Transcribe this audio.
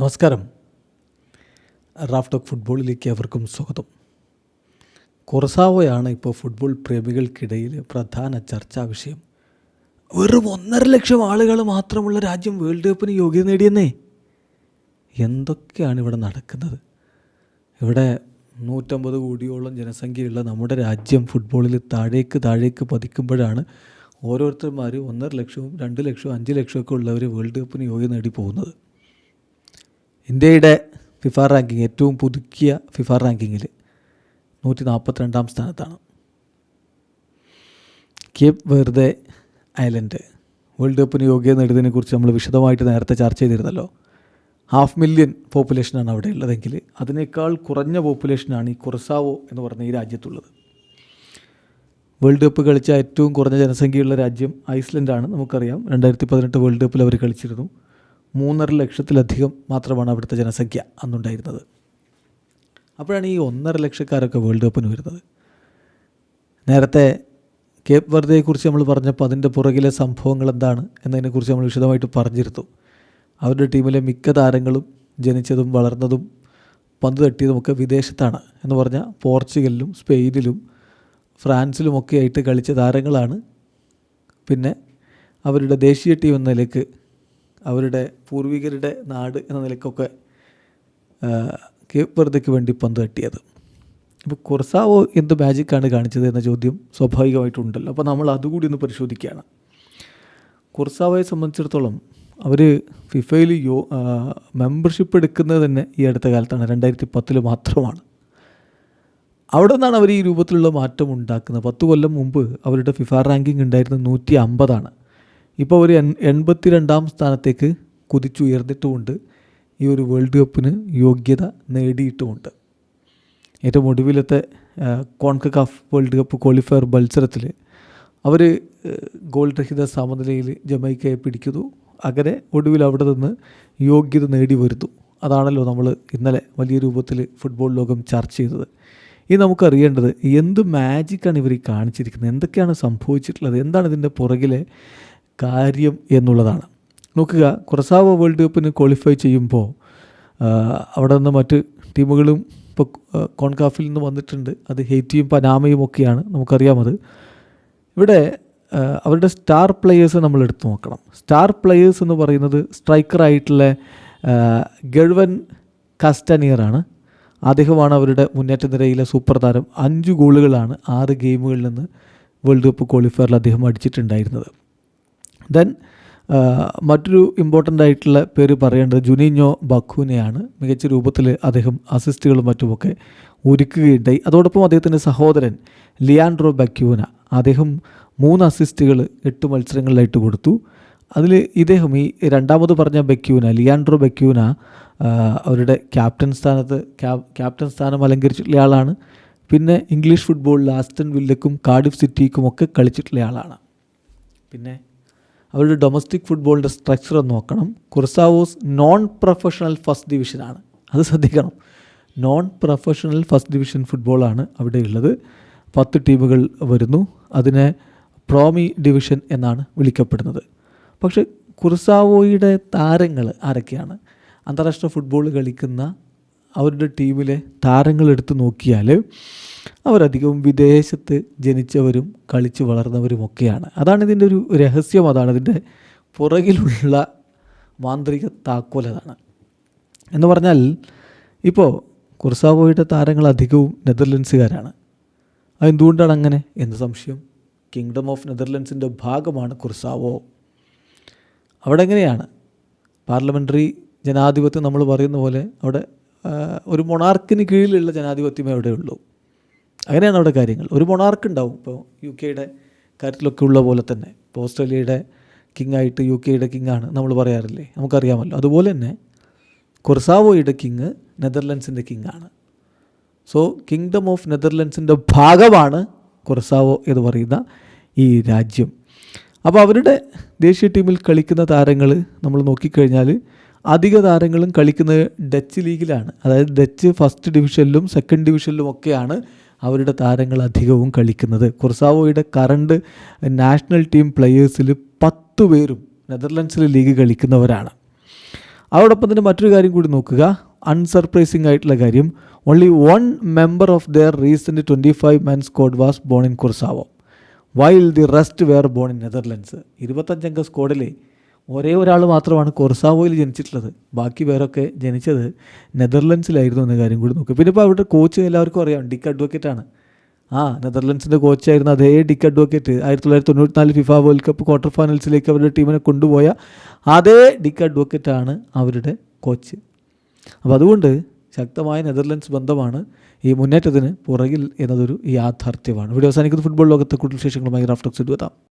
നമസ്കാരം. Raf talk ഫുട്ബോളിലേക്ക് അവർക്കും സ്വാഗതം. കൊറസാവോയാണ് ഇപ്പോൾ ഫുട്ബോൾ പ്രേമികൾക്കിടയിൽ പ്രധാന ചർച്ചാ വിഷയം. വെറും ഒന്നര ലക്ഷം ആളുകൾ മാത്രമുള്ള രാജ്യം വേൾഡ് കപ്പിന് യോഗ്യത നേടിയെന്നേ. എന്തൊക്കെയാണ് ഇവിടെ നടക്കുന്നത്? ഇവിടെ നൂറ്റമ്പത് കോടിയോളം ജനസംഖ്യയുള്ള നമ്മുടെ രാജ്യം ഫുട്ബോളിൽ താഴേക്ക് താഴേക്ക് പതിക്കുമ്പോഴാണ് ഓരോരുത്തർമാർ ഒന്നര ലക്ഷവും രണ്ട് ലക്ഷവും അഞ്ച് ലക്ഷമൊക്കെ ഉള്ളവർ വേൾഡ് കപ്പിന് യോഗ്യത നേടി പോകുന്നത്. ഇന്ത്യയുടെ ഫിഫ റാങ്കിങ് ഏറ്റവും പുതുക്കിയ ഫിഫ റാങ്കിങ്ങിൽ നൂറ്റി നാൽപ്പത്തിരണ്ടാം സ്ഥാനത്താണ്. കേപ്പ് വെറുതെ ഐലൻഡ്. വേൾഡ് കപ്പിന് യോഗ്യത നേടിയതിനെക്കുറിച്ച് നമ്മൾ വിശദമായിട്ട് നേരത്തെ ചർച്ച ചെയ്തിരുന്നല്ലോ. ഹാഫ് മില്യൺ പോപ്പുലേഷനാണ് അവിടെ ഉള്ളതെങ്കിൽ അതിനേക്കാൾ കുറഞ്ഞ പോപ്പുലേഷനാണ് ഈ കുറസാവോ എന്ന് പറഞ്ഞ ഈ രാജ്യത്തുള്ളത്. വേൾഡ് കപ്പ് കളിച്ച ഏറ്റവും കുറഞ്ഞ ജനസംഖ്യയുള്ള രാജ്യം ഐസ്ലൻഡാണ് നമുക്കറിയാം. രണ്ടായിരത്തി പതിനെട്ട് വേൾഡ് കപ്പിൽ അവർ കളിച്ചിരുന്നു. മൂന്നര ലക്ഷത്തിലധികം മാത്രമാണ് അവിടുത്തെ ജനസംഖ്യ അന്നുണ്ടായിരുന്നത്. അപ്പോഴാണ് ഈ ഒന്നര ലക്ഷക്കാരൊക്കെ വേൾഡ് കപ്പിന് വരുന്നത്. നേരത്തെ കേപ്പ് വെർദയെക്കുറിച്ച് നമ്മൾ പറഞ്ഞപ്പോൾ അതിന്റെ പുറകിലെ സംഭവങ്ങൾ എന്താണ് എന്നതിനെക്കുറിച്ച് നമ്മൾ വിശദമായിട്ട് പറഞ്ഞിരുന്നു. അവരുടെ ടീമിലെ മിക്ക താരങ്ങളും ജനിച്ചതും വളർന്നതും പന്ത് തട്ടിയതുമൊക്കെ വിദേശത്താണ് എന്ന് പറഞ്ഞാൽ പോർച്ചുഗലിലും സ്പെയിനിലും ഫ്രാൻസിലുമൊക്കെ ആയിട്ട് കളിച്ച താരങ്ങളാണ്. പിന്നെ അവരുടെ ദേശീയ ടീം എന്ന നിലയ്ക്ക് അവരുടെ പൂർവികരുടെ നാട് എന്ന നിലയ്ക്കൊക്കെ കേപ്പ് വെറുതെക്ക് വേണ്ടി പന്ത് തട്ടിയത് ഇപ്പോൾ കുർസാവോ എന്ത് മാജിക്കാണ് കാണിച്ചത് എന്ന ചോദ്യം സ്വാഭാവികമായിട്ടുണ്ടല്ലോ. അപ്പോൾ നമ്മൾ അതുകൂടി ഒന്ന് പരിശോധിക്കുകയാണ്. കുർസാവോയെ സംബന്ധിച്ചിടത്തോളം അവർ ഫിഫയിൽ യോ മെമ്പർഷിപ്പ് എടുക്കുന്നത് തന്നെ ഈ അടുത്ത കാലത്താണ്. രണ്ടായിരത്തി പത്തിൽ മാത്രമാണ്. അവിടെ നിന്നാണ് അവർ ഈ രൂപത്തിലുള്ള മാറ്റം ഉണ്ടാക്കുന്നത്. പത്ത് കൊല്ലം മുമ്പ് അവരുടെ ഫിഫ റാങ്കിങ് ഉണ്ടായിരുന്നത് നൂറ്റി അമ്പതാണ് ഇപ്പോൾ ഒരു എൺ എൺപത്തി രണ്ടാം സ്ഥാനത്തേക്ക് കുതിച്ചുയർന്നിട്ടുമുണ്ട്. ഈ ഒരു വേൾഡ് കപ്പിന് യോഗ്യത നേടിയിട്ടുമുണ്ട്. ഏറ്റവും ഒടുവിലത്തെ കോൺകക്കാഫ് വേൾഡ് കപ്പ് ക്വാളിഫയർ മത്സരത്തിൽ അവർ ഗോൾ രഹിത സമനിലയിൽ ജമൈക്കയെ പിടിക്കുന്നു. അങ്ങനെ ഒടുവിൽ അവിടെ നിന്ന് യോഗ്യത നേടി വരുന്നു. അതാണല്ലോ നമ്മൾ ഇന്നലെ വലിയ രൂപത്തിൽ ഫുട്ബോൾ ലോകം ചർച്ച ചെയ്തത്. ഇനി നമുക്കറിയേണ്ടത് എന്ത് മാജിക്കാണ് ഇവർ കാണിച്ചിരിക്കുന്നത്? എന്തൊക്കെയാണ് സംഭവിച്ചിട്ടുള്ളത്? എന്താണ് ഇതിന്റെ പുറകിലെ കാര്യം എന്നുള്ളതാണ്. നോക്കുക കുറസാവോ വേൾഡ് കപ്പിന് ക്വാളിഫൈ ചെയ്യുമ്പോൾ അവിടെ നിന്ന് മറ്റ് ടീമുകളും ഇപ്പോൾ കോൺകാഫിൽ നിന്ന് വന്നിട്ടുണ്ട്. അത് ഹെയ്റ്റിയും പനാമയും ഒക്കെയാണ് നമുക്കറിയാം അത്. ഇവിടെ അവരുടെ സ്റ്റാർ പ്ലെയേഴ്സ് നമ്മൾ എടുത്തു നോക്കണം. സ്റ്റാർ പ്ലെയേഴ്സ് എന്ന് പറയുന്നത് സ്ട്രൈക്കറായിട്ടുള്ള ഗൾവൻ കാസ്റ്റാനിയറാണ്. അദ്ദേഹമാണ് അവരുടെ മുന്നേറ്റ നിരയിലെ സൂപ്പർ താരം. അഞ്ച് ഗോളുകളാണ് ആറ് ഗെയിമുകളിൽ നിന്ന് വേൾഡ് കപ്പ് ക്വാളിഫയറിൽ അദ്ദേഹം അടിച്ചിട്ടുണ്ടായിരുന്നത്. ദെൻ മറ്റൊരു ഇമ്പോർട്ടന്റ് ആയിട്ടുള്ള പേര് പറയേണ്ടത് ജുനിഞ്ഞോ ബഖൂനെയാണ്. മികച്ച രൂപത്തിൽ അദ്ദേഹം അസിസ്റ്റുകളും മറ്റുമൊക്കെ ഒരുക്കുകയുണ്ടായി. അതോടൊപ്പം അദ്ദേഹത്തിന്റെ സഹോദരൻ ലിയാൻഡ്രോ ബക്യൂന അദ്ദേഹം മൂന്ന് അസിസ്റ്റുകൾ എട്ട് മത്സരങ്ങളിലായിട്ട് കൊടുത്തു. അതിൽ ഇദ്ദേഹം ഈ രണ്ടാമത് പറഞ്ഞ ബക്യൂന ലിയാൻഡ്രോ ബക്യൂന അവരുടെ ക്യാപ്റ്റൻ സ്ഥാനത്ത് ക്യാപ്റ്റൻ സ്ഥാനം അലങ്കരിച്ചിട്ടുള്ള ആളാണ്. പിന്നെ ഇംഗ്ലീഷ് ഫുട്ബോളിൽ ആസ്റ്റൺ വില്ലക്കും കാർഡിഫ് സിറ്റിക്കും ഒക്കെ കളിച്ചിട്ടുള്ള ആളാണ്. പിന്നെ അവരുടെ ഡൊമസ്റ്റിക് ഫുട്ബോളിന്റെ സ്ട്രക്ചർ നോക്കണം. കുർസാവോസ് നോൺ പ്രൊഫഷണൽ ഫസ്റ്റ് ഡിവിഷനാണ് അത് ശ്രദ്ധിക്കണം. നോൺ പ്രൊഫഷണൽ ഫസ്റ്റ് ഡിവിഷൻ ഫുട്ബോളാണ് അവിടെ ഉള്ളത്. പത്ത് ടീമുകൾ വരുന്നു. അതിനെ പ്രോമി ഡിവിഷൻ എന്നാണ് വിളിക്കപ്പെടുന്നത്. പക്ഷേ കുർസാവോയുടെ താരങ്ങൾ ആരൊക്കെയാണ്? അന്താരാഷ്ട്ര ഫുട്ബോൾ കളിക്കുന്ന അവരുടെ ടീമിലെ താരങ്ങൾ എടുത്തു നോക്കിയാൽ അവരധികവും വിദേശത്ത് ജനിച്ചവരും കളിച്ച് വളർന്നവരുമൊക്കെയാണ്. അതാണ് ഇതിന്റെ ഒരു രഹസ്യം അതാണ് ഇതിന്റെ പുറകിലുള്ള മാന്ത്രിക താക്കോൽ അതാണ്. എന്ന് പറഞ്ഞാൽ ഇപ്പോൾ കുർസാവോയുടെ താരങ്ങൾ അധികവും നെതർലൻഡ്സുകാരാണ്. അതെന്തുകൊണ്ടാണ് അങ്ങനെ എന്ന് സംശയം. കിങ്ഡം ഓഫ് നെതർലൻഡ്സിന്റെ ഭാഗമാണ് കുർസാവോ. അവിടെ എങ്ങനെയാണ്? പാർലമെന്ററി ജനാധിപത്യം നമ്മൾ പറയുന്ന പോലെ അവിടെ ഒരു മൊണാർക്കിന് കീഴിലുള്ള ജനാധിപത്യമേ അവിടെ ഉള്ളൂ അങ്ങനെയാണ് അവിടെ കാര്യങ്ങൾ. ഒരു മൊണാർക്ക് ഉണ്ടാവും. ഇപ്പോൾ യു കെയുടെ കാര്യത്തിലൊക്കെ ഉള്ള പോലെ തന്നെ. ഇപ്പോൾ ഓസ്ട്രേലിയയുടെ കിങ് ആയിട്ട് യു കെയുടെ കിങ് ആണ് നമ്മൾ പറയാറില്ലേ? നമുക്കറിയാമല്ലോ. അതുപോലെ തന്നെ കൊർസാവോയുടെ കിങ് നെതർലൻഡ്സിന്റെ കിങ് ആണ്. സോ കിങ്ഡം ഓഫ് നെതർലൻഡ്സിന്റെ ഭാഗമാണ് കൊർസാവോ എന്ന് പറയുന്ന ഈ രാജ്യം. അപ്പോൾ അവരുടെ ദേശീയ ടീമിൽ കളിക്കുന്ന താരങ്ങൾ നമ്മൾ നോക്കിക്കഴിഞ്ഞാൽ അധിക താരങ്ങളും കളിക്കുന്നത് ഡച്ച് ലീഗിലാണ്. അതായത് ഡച്ച് ഫസ്റ്റ് ഡിവിഷനിലും സെക്കൻഡ് ഡിവിഷനിലും ഒക്കെയാണ് അവരുടെ താരങ്ങൾ അധികവും കളിക്കുന്നത്. കുർസാവോയുടെ കറണ്ട് നാഷണൽ ടീം പ്ലെയേഴ്സിൽ പത്ത് പേരും നെതർലൻഡ്സിലെ ലീഗ് കളിക്കുന്നവരാണ്. അതോടൊപ്പം തന്നെ മറ്റൊരു കാര്യം കൂടി നോക്കുക. അൺസർപ്രൈസിംഗ് ആയിട്ടുള്ള കാര്യം. Only one member of their recent twenty five men squad was born in Curacao while the rest were born in Netherlands ഇരുപത്തഞ്ചംഗ സ്ക്വാഡിലെ ഒരേ ഒരാൾ മാത്രമാണ് കൊർസാവോയിൽ ജനിച്ചിട്ടുള്ളത്. ബാക്കി പേരൊക്കെ ജനിച്ചത് നെതർലൻഡ്സിലായിരുന്നു എന്ന കാര്യം കൂടി നോക്കുക പിന്നെ ഇപ്പോൾ അവിടെ കോച്ച് എല്ലാവർക്കും അറിയാം ഡിക്ക് അഡ്വക്കേറ്റ് ആണ്. ആ നെതർലൻഡ്സിന്റെ കോച്ചായിരുന്ന അതേ ഡിക്ക് അഡ്വക്കേറ്റ് ആയിരത്തി തൊള്ളായിരത്തി തൊണ്ണൂറ്റിനാല് ഫിഫ വേൾഡ് കപ്പ് ക്വാർട്ടർ ഫൈനൽസിലേക്ക് അവരുടെ ടീമിനെ കൊണ്ടുപോയ അതേ ഡിക്ക് അഡ്വക്കേറ്റ് ആണ് അവരുടെ കോച്ച് അപ്പോൾ അതുകൊണ്ട് ശക്തമായ നെതർലൻഡ്സ് ബന്ധമാണ് ഈ മുന്നേറ്റത്തിന് പുറകിൽ എന്നതൊരു യാഥാർത്ഥ്യമാണ്. ഇവിടെ അവസാനിക്കുന്ന. ഫുട്ബോൾ ലോകത്തെ കൂടുതൽ വിശേഷങ്ങളുമായി റാഫ്റ്റോക്സ് എത്താം